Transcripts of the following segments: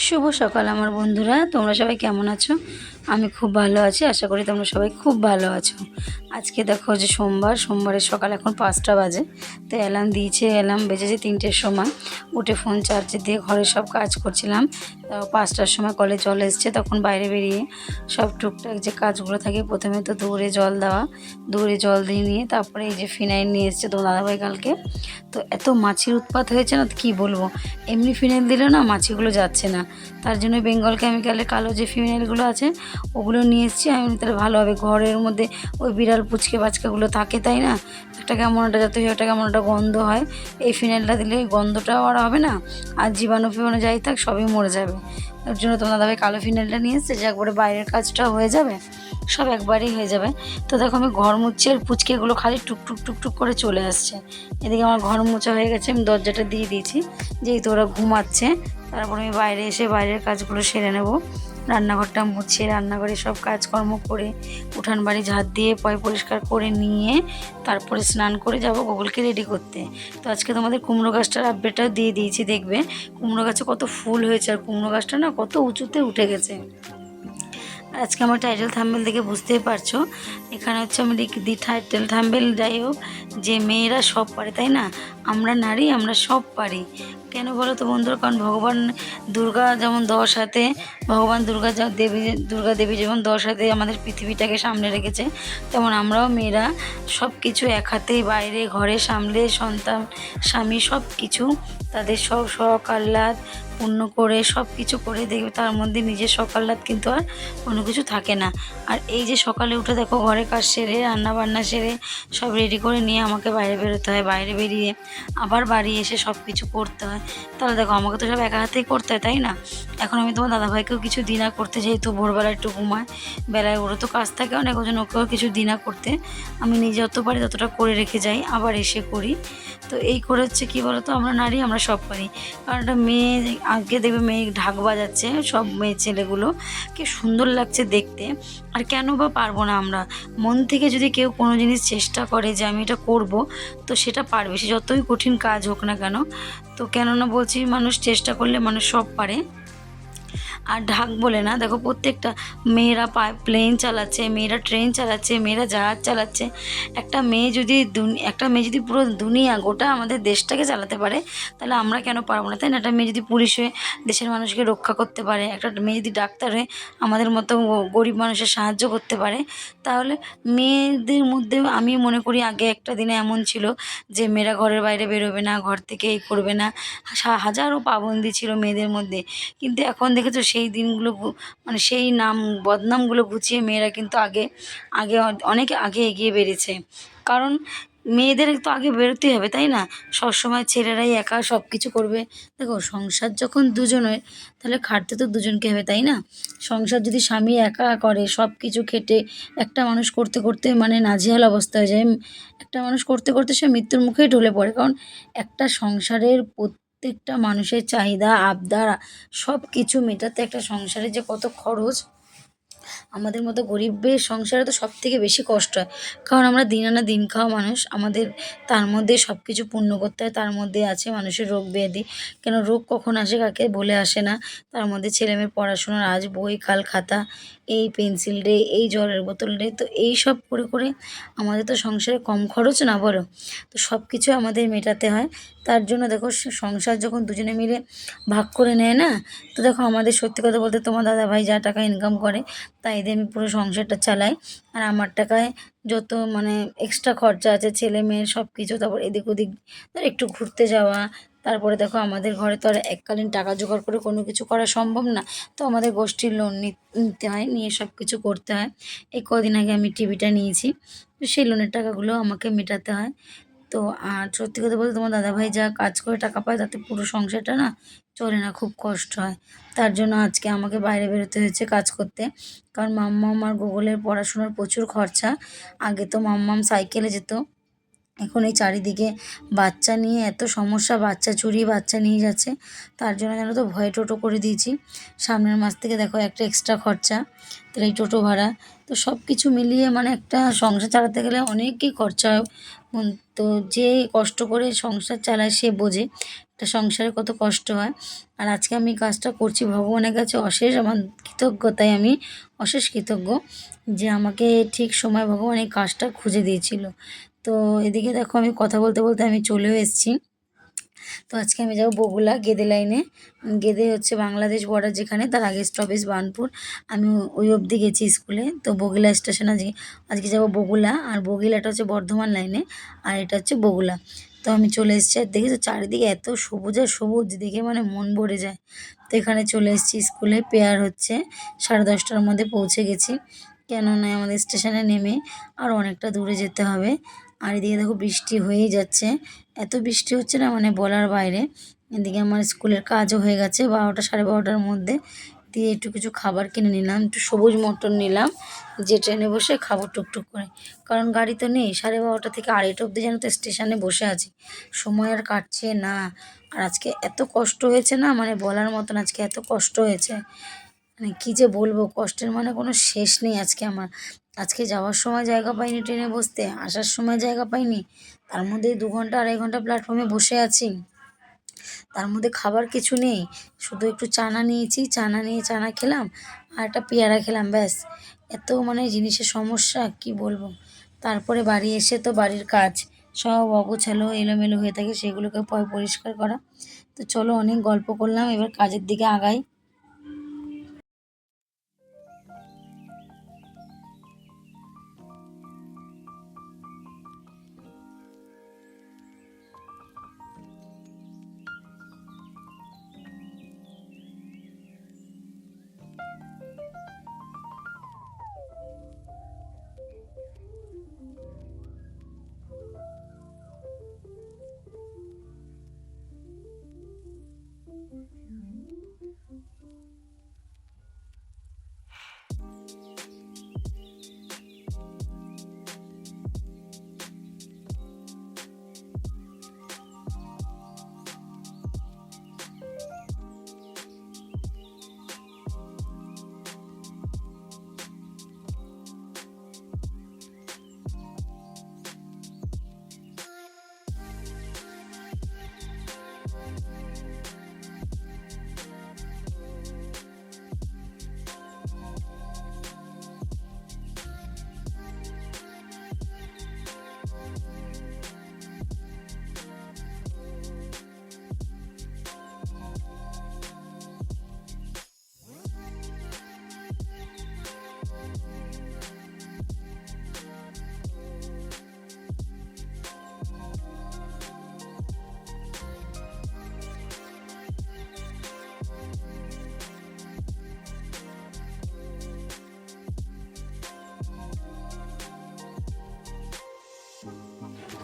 শুভ সকাল আমার বন্ধুরা তোমরা সবাই কেমন আছো? আমি খুব ভালো আছি, আশা করি তোমরা সবাই খুব ভালো আছো। আজকে দেখো যে সোমবার, সোমবারের সকাল এখন পাঁচটা বাজে, তো অ্যালার্ম দিয়েছে, অ্যালার্ম বেজেছে তিনটের সময়। উঠে ফোন চার্জে দিয়ে ঘরে সব কাজ করছিলাম পাঁচটার সময় কলে জল এসছে, তখন বাইরে বেরিয়ে সব টুকটাক যে কাজগুলো থাকে, প্রথমে তো দৌড়ে জল দেওয়া, দৌড়ে জল দিয়ে নিয়ে তারপরে এই যে ফিনাইল নিয়ে এসছে তো দাদাভাই কালকে। তো এত মাছির উৎপাত হয়েছে না, কী বলব? এমনি ফিনাইল দিলেও না মাছিগুলো যাচ্ছে না। তার জন্য বেঙ্গল কেমিক্যালের কালো যে ফিনাইলগুলো আছে ওগুলো নিয়ে এসেছি। আমি তাহলে ভালো হবে। ঘরের মধ্যে ওই বিড়াল পুচকে বাচকাগুলো থাকে, তাই না? একটা কেমন একটা যাতে একটা কেমন একটা গন্ধ হয়। এই ফিনাইলটা দিলে ওই গন্ধটাও আর হবে না। আর জীবাণু ফিবাণু যাই থাক, সবই মরে যাবে। ওর জন্য তোমার দাদাভাই কালো ফিনাইলটা নিয়ে এসছে যে একবারে বাইরের কাজটাও হয়ে যাবে। সব একবারেই হয়ে যাবে। তো দেখো আমি ঘর মুছছি আর পুচকেগুলো খালি টুক টুক টুক টুক করে চলে আসছে। এদিকে আমার ঘর মোছা হয়ে গেছে, আমি দরজাটা দিয়ে দিয়েছি। যেহেতু ওরা ঘুমাচ্ছে, তারপর আমি বাইরে এসে বাইরের কাজগুলো সেরে নেব। রান্নাঘরটা মুছে, রান্নাঘরে সব কাজকর্ম করে উঠান বাড়ি ঝাঁট দিয়ে পয় পরিষ্কার করে নিয়ে তারপরে স্নান করে যাব গোগলকে রেডি করতে। তো আজকে তোমাদের কুমড়ো গাছটার আপডেটটাও দিয়ে দিয়েছি, দেখবে। কুমড়ো গাছে কত ফুল হয়েছে, আর কুমড়ো গাছটা না কত উঁচুতে উঠে গেছে। আজকে আমার টাইটেল থাম্বেল দেখে বুঝতেই পারছ। এখানে হচ্ছে আমি দিই টাইটেল থাম্বেল যাই হোক, যে মেয়েরা সব পারে, তাই না? আমরা নারী, আমরা সব পারি। কেন বলো তো বন্ধুরা? কারণ ভগবান দুর্গা যেমন দশ হাতে, ভগবান দুর্গা দেবী দুর্গা দেবী যেমন দশ হাতে আমাদের পৃথিবীটাকে সামলে রেখেছে, তেমন আমরাও মেয়েরা সব কিছু এক হাতেই বাইরে, ঘরে, সামলে, সন্তান, স্বামী সব কিছু তাদের সব শখ আহ্লাদ পূর্ণ করে সব কিছু করে দেখবে, তার মধ্যে নিজের সকাল আহ্লাদ কিন্তু আর কোনো কিছু থাকে না। আর এই যে সকালে উঠে দেখো ঘরে কাজ সেরে রান্না বান্না সেরে, সব রেডি করে নিয়ে আমাকে বাইরে বেরোতে হয়। বাইরে বেরিয়ে আবার বাড়ি এসে সব কিছু করতে হয়। তাহলে দেখো আমাকে তো সব একা হাতেই করতে হয়, তাই না? এখন আমি তোমার দাদাভাইকেও কিছু দিনা করতে যেহেতু ভোরবেলা একটু ঘুমায়, বেলায় ওরও তো কাজ থাকে অনেক ওজন ওকেও কিছু দিনা করতে। আমি নিজে যত পারি ততটা করে রেখে যাই, আবার এসে করি। তো এই করে হচ্ছে কী বলো তো আমরা নারী, আমরা সব পারি। কারণ একটা মেয়ে আগে দেখবে মেয়ে ঢাক বাজাচ্ছে, সব মেয়ে ছেলেগুলো। কি সুন্দর লাগছে দেখতে। আর কেন বা পারব না আমরা? মন থেকে যদি কেউ কোনো জিনিস চেষ্টা করে যে আমি এটা করব, তো সেটা পারবে। সে যতই কঠিন কাজ হোক না কেন, তো কেননা বলছি মানুষ চেষ্টা করলে মানুষ সব পারে। আর ঢাক বলে না। দেখো প্রত্যেকটা মেয়েরা প্লেন চালাচ্ছে, মেয়েরা ট্রেন চালাচ্ছে, মেয়েরা জাহাজ চালাচ্ছে। একটা মেয়ে যদি একটা মেয়ে যদি পুরো দুনিয়া, গোটা আমাদের দেশটাকে চালাতে পারে, তাহলে আমরা কেন পারব না? তাই না? একটা মেয়ে যদি পুলিশ হয়ে দেশের মানুষকে রক্ষা করতে পারে, একটা মেয়ে যদি ডাক্তার হয়ে আমাদের মতো গরিব মানুষের সাহায্য করতে পারে, তাহলে মেয়েদের মধ্যে আমি মনে করি আগে একটা দিনে এমন ছিল যে মেয়েরা ঘরের বাইরে বেরোবে না, ঘর থেকে এই করবে না। হাজারো পাবন্দি ছিল মেয়েদের মধ্যে। কিন্তু এখন দেখেছ সেই দিনগুলো মানে সেই নাম, বদনামগুলো গুছিয়ে মেয়েরা কিন্তু আগে আগে অনেক আগে এগিয়ে বেড়েছে। কারণ মেয়েদের তো আগে বেরোতেই হবে, তাই না? সবসময় ছেলেরাই একা সব কিছু করবে। দেখো, সংসার যখন দুজনের তাহলে খাটতে তো দুজনকে হবে, তাই না? সংসার যদি স্বামী একা করে সব কিছু খেটে, একটা মানুষ করতে করতে মানে নাজেহাল অবস্থা হয়ে যায়। একটা মানুষ করতে করতে সে মৃত্যুর মুখেই ঢলে পড়ে। কারণ একটা সংসারের প্রত্যেকটা মানুষের চাহিদা আবদার সব কিছু মেটাতে একটা সংসারে যে কত খরচ আমাদের মতো গরিবের সংসারে তো সব থেকে বেশি কষ্ট হয়। কারণ আমরা দিন আনা দিন খাওয়া মানুষ, আমাদের তার মধ্যে সব কিছু পূর্ণ করতে হয়, তার মধ্যে আছে মানুষের রোগ ব্যাধি। কেন রোগ কখন আসে কাকে বলে আসে না। তার মধ্যে ছেলেমেয়ের পড়াশোনার আজ বই কাল খাতা, এই পেন্সিল রে, এই জলের বোতল রে, তো এই সব করে করে আমাদের তো সংসারে কম খরচ না বলো তো সব কিছু আমাদের মেটাতে হয়। তার জন্য দেখো সংসার যখন দুজনে মিলে ভাগ করে নেয় না, তো দেখো আমাদের সত্যি কথা বলতে তোমার দাদা ভাই যা টাকা ইনকাম করে তাই দিয়ে আমি পুরো সংসারটা চালাই। আর আমার টাকায় যত মানে এক্সট্রা খরচা আছে, ছেলে মেয়ের সব কিছু তারপর এদিক ওদিক ধর একটু ঘুরতে যাওয়া। তারপরে দেখো আমাদের ঘরে তো আর এককালীন টাকা জোগাড় করে কোনো কিছু করা সম্ভব না। তো আমাদের গোষ্ঠীর লোন নিতে হয়, নিয়ে সব কিছু করতে হয়। এই কদিন আগে আমি টিভিটা নিয়েছি। তো সেই লোনের টাকাগুলো আমাকে মেটাতে হয়। তো, আর সত্যি কথা বলতে তোমার দাদাভাই যা কাজ করে টাকা পায় তাতে পুরো সংসারটা না চলে না, খুব কষ্ট হয়। তার জন্য আজকে আমাকে বাইরে বেরোতে হয়েছে কাজ করতে। কারণ মাম্মা আর গুগলের পড়াশোনার প্রচুর খরচা। আগে তো মাম্মাম সাইকেলে যেত। এখন এই চারিদিকে বাচ্চা নিয়ে এত সমস্যা, বাচ্চা চুরি বাচ্চা নিয়ে যাচ্ছে, তার জন্য যেন তো ভয়ে টোটো করে দিয়েছি। সামনের মাস থেকে দেখো একটা এক্সট্রা খরচা, তাহলে এই টোটো ভাড়া, তো সব কিছু মিলিয়ে মানে একটা সংসার চালাতে গেলে অনেকই খরচা হয়। তো যে কষ্ট করে সংসার চালায় সে বোঝে একটা সংসারে কত কষ্ট হয়। আর আজকে আমি কাজটা করছি ভগবানের কাছে অশেষ আমার কৃতজ্ঞতায় আমি অশেষ কৃতজ্ঞ যে আমাকে ঠিক সময় ভগবান এই কাজটা খুঁজে দিয়েছিল। তো এদিকে দেখো আমি কথা বলতে বলতে আমি চলেও এসেছি। তো আজকে আমি যাব বগুলা গেদে লাইনে। গেদে হচ্ছে বাংলাদেশ বর্ডার যেখানে, তার আগে স্টপেজ বার্নপুর। আমি ওই অবধি গেছি স্কুলে তো বগুলা স্টেশন আজকে আজকে যাব বগুলা। আর বগুলাটা হচ্ছে বর্ধমান লাইনে আর এটা হচ্ছে বগুলা। তো আমি চলে এসেছি, আর দেখেছ চারিদিকে এত সবুজ আর সবুজ, দেখে মানে মন ভরে যায়। তো এখানে চলে এসেছি স্কুলে পেয়ার হচ্ছে সাড়ে দশটার মধ্যে পৌঁছে গেছি। কেননা আমাদের স্টেশনে নেমে আর অনেকটা দূরে যেতে হবে। আর এদিকে দেখো বৃষ্টি হয়েই যাচ্ছে। এত বৃষ্টি হচ্ছে না মানে বলার বাইরে। এদিকে আমার স্কুলের কাজও হয়ে গেছে বারোটা সাড়ে বারোটার মধ্যে। দিয়ে একটু কিছু খাবার কিনে নিলাম, একটু সবুজ মটন নিলাম। যে ট্রেনে বসে খাব টুকটুক করে। কারণ গাড়ি তো নেই, সাড়ে বারোটা থেকে আড়াইটা অবধি যেন তো স্টেশনে বসে আছি। সময় আর কাটছে না। আর আজকে এত কষ্ট হয়েছে না মানে বলার মতন আজকে এত কষ্ট হয়েছে। মানে কী যে বলব, কষ্টের মানে কোনো শেষ নেই আজকে আমার। আজকে যাওয়ার সময় জায়গা পাইনি ট্রেনে বসতে, আসার সময় জায়গা পাইনি। তার মধ্যে দু ঘণ্টা আড়াই ঘণ্টা প্ল্যাটফর্মে বসে আছি। তার মধ্যে খাবার কিছু নেই, শুধু একটু চানা নিয়েছি, চানা নিয়ে চানা খেলাম আর একটা পেয়ারা খেলাম, ব্যাস। এত মানে জিনিসের সমস্যা, কি বলব? তারপরে বাড়ি এসে তো বাড়ির কাজ, সব অগোছালো, এলোমেলো হয়ে থাকে, সেগুলোকে পরিষ্কার করা। তো চলো অনেক গল্প করলাম, এবার কাজের দিকে আগাই।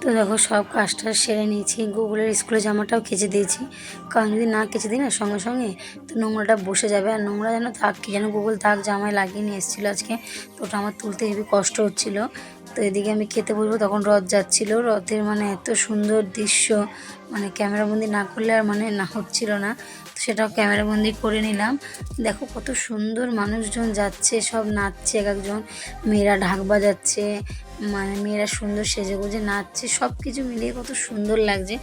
তো দেখো সব কাজটা সেরে নিয়েছি। গুগলের স্কুলে জামাটাও কেচে দিয়েছি। কারণ যদি না কেচে দিই না, সঙ্গে সঙ্গে তো নোংরাটা বসে যাবে। আর নোংরা যেন থাক, কি যেন গুগল থাক জামায় লাগিয়ে নিয়ে এসেছিল আজকে। তো ওটা আমার তুলতে হেবি কষ্ট হচ্ছিল। তো এদিকে আমি খেতে বসবো, তখন রথ যাচ্ছিল। রথের মানে এত সুন্দর দৃশ্য মানে ক্যামেরাবন্দি না করলে আর মানে না হচ্ছিল না। তো সেটাও ক্যামেরাবন্দি করে নিলাম। দেখো কত সুন্দর মানুষজন যাচ্ছে, সব নাচছে এক একজন। মেয়েরা ঢাক বাজাচ্ছে মানে মেয়েরা সুন্দর সেজে গুজে নাচছে সব কিছু মিলিয়ে কত সুন্দর লাগছে।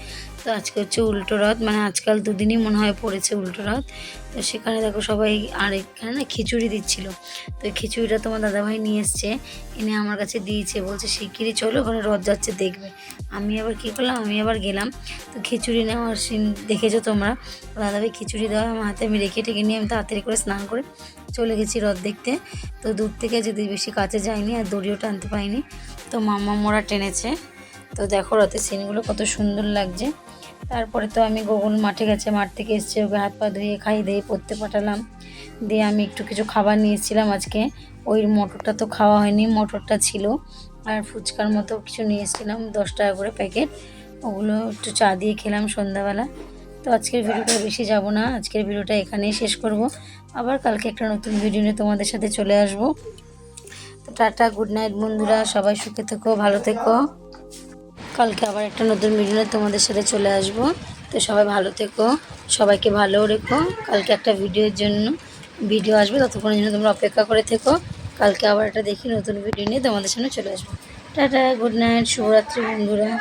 তো আজকে হচ্ছে উল্টো রথ মানে আজকাল দুদিনই মনে হয় পড়েছে উল্টো রথ। তো সেখানে দেখো সবাই আর এখানে না খিচুড়ি দিচ্ছিল। তো খিচুড়িটা তোমার দাদাভাই নিয়ে এসছে, এনে আমার কাছে দিয়েছে। বলছে, শিগগিরই চলো ওখানে রথ যাচ্ছে দেখবে। আমি আবার কী করলাম, আমি আবার গেলাম। তো খিচুড়ি নেওয়ার সিন দেখেছ তোমরা? দাদাভাই খিচুড়ি দেওয়া আমার হাতে আমি রেখে টেকে নিয়ে আমি তাড়াতাড়ি করে স্নান করে চলে গেছি রথ দেখতে। তো দূর থেকে যদি বেশি কাছে যাইনি আর দড়িও টানতে পাইনি তো মামা মোড়া টেনেছে। তো দেখো রথের সিনগুলো কত সুন্দর লাগছে। তারপরে তো আমি গোগল মাঠে গেছে, মাঠ থেকে এসছে, ওকে হাত পা ধুয়ে খাই দিয়ে পড়তে পাঠালাম। দিয়ে আমি একটু কিছু খাবার নিয়ে এসেছিলাম আজকে। ওই মটরটা তো খাওয়া হয়নি, মটরটা ছিল। আর ফুচকার মতো কিছু নিয়ে এসেছিলাম দশ টাকা করে প্যাকেট। ওগুলো একটু চা দিয়ে খেলাম সন্ধ্যাবেলা। তো আজকের ভিডিওটা বেশি যাব না, আজকের ভিডিওটা এখানেই শেষ করব। আবার কালকে একটা নতুন ভিডিও নিয়ে তোমাদের সাথে চলে আসব। তো টাটা, গুড নাইট বন্ধুরা, সবাই সুখে থেকো, ভালো থেকো। কালকে আবার একটা নতুন ভিডিও নিয়ে তোমাদের সাথে চলে আসব। তো সবাই ভালো থেকো, সবাইকে ভালো রেখো। কালকে একটা ভিডিওর জন্য ভিডিও আসবে, ততক্ষণের জন্য তোমরা অপেক্ষা করে থেকো। কালকে আবার একটা দেখি নতুন ভিডিও নিয়ে তোমাদের সামনে চলে আসব। টাটা গুড নাইট শুভরাত্রি বন্ধুরা।